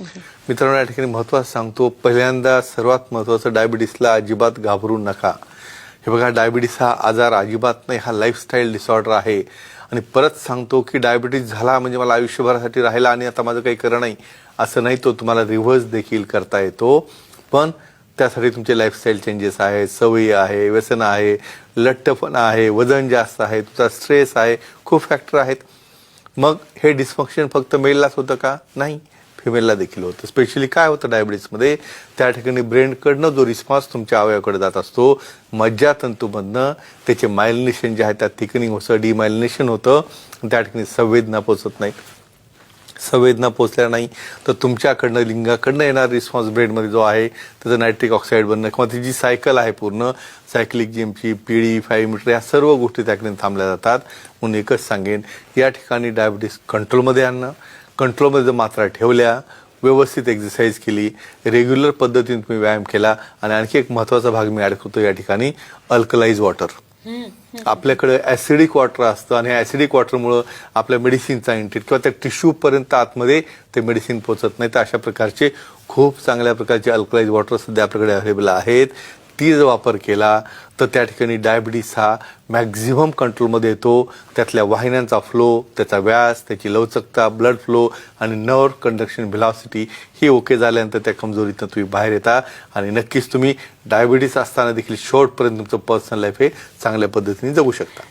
मित्रांनो या ठिकाणी महत्वाचं सांगतो पहिल्यांदा सर्वात महत्वाचं डायबिटीसला अजिबात घाबरू नका. हे बघा डायबिटीस हा आजार अजिबात नाही हा लाईफस्टाईल डिसऑर्डर आहे. आणि परत सांगतो की डायबिटीस झाला म्हणजे मला आयुष्यभरासाठी राहिला आणि आता माझं काही करणं नाही असं नाही तो तुम्हाला रिव्हर्स देखील करता येतो. पण त्यासाठी तुमचे लाईफस्टाईल चेंजेस आहे सवयी आहे व्यसन आहे लठ्ठपणा आहे वजन जास्त आहे तुमचा स्ट्रेस आहे खूप फॅक्टर आहेत. मग हे डिस्फंक्शन फक्त मेललाच होतं का? नाही. फिमेलला देखील होतं. स्पेशली काय होतं डायबिटीसमध्ये त्या ठिकाणी ब्रेनकडनं जो रिस्पॉन्स तुमच्या अवयवाकडे जात असतो मज्जातंतूमधनं त्याचे मायलिनेशन जे आहे त्या थिकनिंग होतं डिमायलिनेशन होतं. त्या ठिकाणी संवेदना पोचत नाही. संवेदना पोचल्या नाही. तर तुमच्याकडनं लिंगाकडनं येणार रिस्पॉन्स ब्रेडमध्ये जो आहे त्याचं नायट्रिक ऑक्साईड बनणं किंवा ती जी सायकल आहे पूर्ण सायक्लिक जिमची पिढी फाईव्ह मीटर या सर्व गोष्टी त्याकडे थांबल्या जातात. म्हणून एकच सांगेन या ठिकाणी डायबिटीस कंट्रोलमध्ये आणणं कंट्रोलमध्ये जर मात्रा ठेवल्या व्यवस्थित एक्सरसाइज केली रेग्युलर पद्धतीने तुम्ही व्यायाम केला आणि आणखी एक महत्त्वाचा भाग मी ॲड करतो या ठिकाणी अल्कलाइज वॉटर आपल्याकडे ऍसिडिक वॉटर असतं आणि ऍसिडिक वॉटरमुळं आपल्या मेडिसिनचा इंटेट किंवा त्या टिश्यूपर्यंत आतमध्ये ते मेडिसिन पोचत नाही तर अशा प्रकारचे खूप चांगल्या प्रकारचे अल्कलाइज वॉटर सध्या आपल्याकडे अवेलेबल आहेत. ती जर वापर केला तर त्या ठिकाणी डायबिटीस हा मॅक्झिमम कंट्रोलमध्ये येतो. त्यातल्या वाहिन्यांचा फ्लो त्याचा व्यास त्याची लवचकता ब्लड फ्लो आणि नर्व कंडक्शन व्हिलॉसिटी ही ओके झाल्यानंतर त्या कमजोरीतनं तुम्ही बाहेर येता. आणि नक्कीच तुम्ही डायबिटीस असताना देखील शॉर्टपर्यंत तुमचं पर्सनल लाईफ हे चांगल्या पद्धतीने जगू शकता.